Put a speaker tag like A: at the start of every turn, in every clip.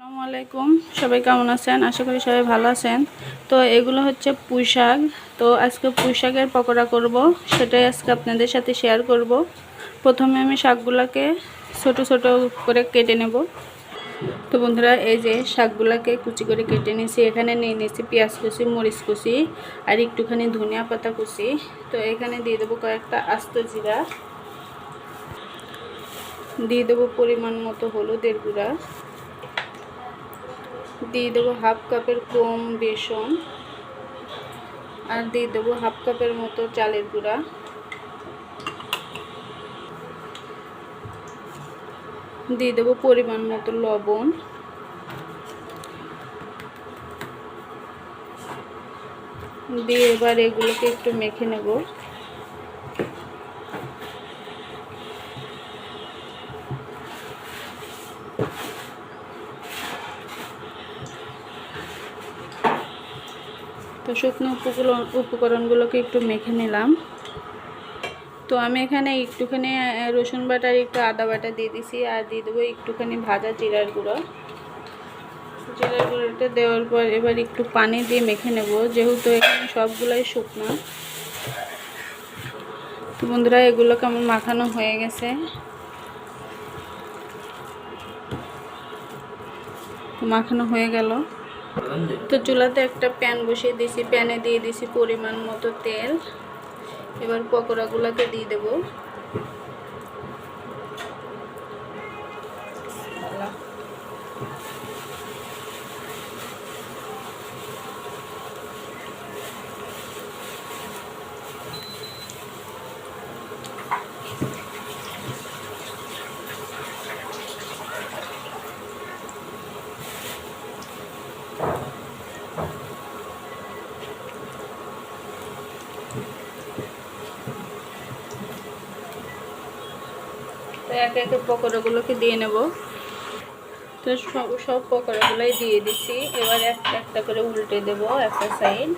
A: আসসালামু আলাইকুম। সবাই কেমন আছেন? আশা করি সবাই ভালো আছেন। তো এগুলো হচ্ছে পুঁই শাক। তো আজকে পুঁই শাকের পকোড়া করব। সেটাই আজকে আপনাদের সাথে শেয়ার করব। প্রথমে আমি শাকগুলোকে ছোট ছোট করে কেটে নেব। তো বন্ধুরা, এই যে শাকগুলোকে কুচি করে কেটে নিয়েছি। এখানে নিয়ে নিয়েছি পেঁয়াজ কুচি, মরিচ কুচি আর একটুখানি ধনিয়া পাতা কুচি। তো এখানে দিয়ে দেবো কয়েকটা আস্ত জিরা। দিয়ে দেবো পরিমাণ মতো হলুদের গুঁড়া। দিয়ে দেবো হাফ কাপের কম বেসন আর দিয়ে দেবো হাফ কাপের মতো চালের গুঁড়া। দিয়ে দেবো পরিমাণ মতো লবণ। দিয়ে এবার এগুলোকে একটু মেখে নেব। তো শুকনো উপকরণ উপকরণগুলোকে একটু মেখে নিলাম। তো আমি এখানে একটুখানি রসুন বাটার একটু আদা বাটা দিয়ে দিছি আর দিয়ে দেবো একটুখানি ভাজা জিরার গুঁড়ো। জিরার গুঁড়োটা দেওয়ার পর এবার একটু পানি দিয়ে মেখে নেব, যেহেতু এখানে সবগুলাই শুকনো। তো বন্ধুরা এগুলোকে আমার মাখানো হয়ে গেছে? মাখানো হয়ে গেল। তো চুলাতে একটা প্যান বসিয়ে দিছি প্যানে দিয়ে দিছি পরিমাণ মতো তেল। এবার পকোড়াগুলোকে দিয়ে দেব। একে একে পকোড়াগুলোকে দিয়ে নেব। তো সব সব পকোড়াগুলোই দিয়ে দিছি। এবার একটা একটা করে উল্টে দেব একটা সাইড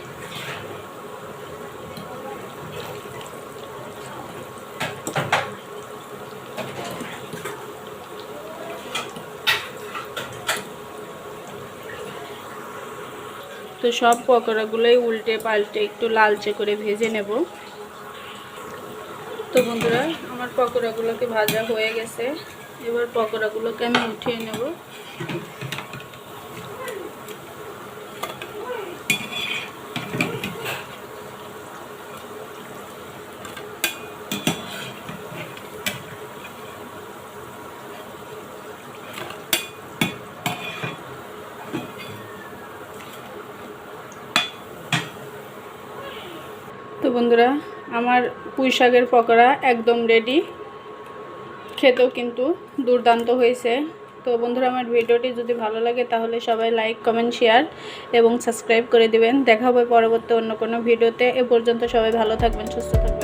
A: তো সব পকোড়াগুলোই উল্টে পাল্টে একটু লালচে করে ভেজে নেব। তো বন্ধুরা আমার পকোড়াগুলোকে ভাজা হয়ে গেছে। এবার পকোড়াগুলোকে আমি উঠিয়ে নেব। তো বন্ধুরা, আমার পুঁইশাকের পকোড়া একদম রেডি খেতেও কিন্তু দুর্দান্ত হয়েছে। তো বন্ধুরা, আমার ভিডিওটি যদি ভালো লাগে, তাহলে সবাই লাইক কমেন্ট শেয়ার এবং সাবস্ক্রাইব করে দিবেন। দেখা হবে পরবর্তী অন্য কোনো ভিডিওতে। এ পর্যন্ত সবাই ভালো থাকবেন, সুস্থ থাকবেন।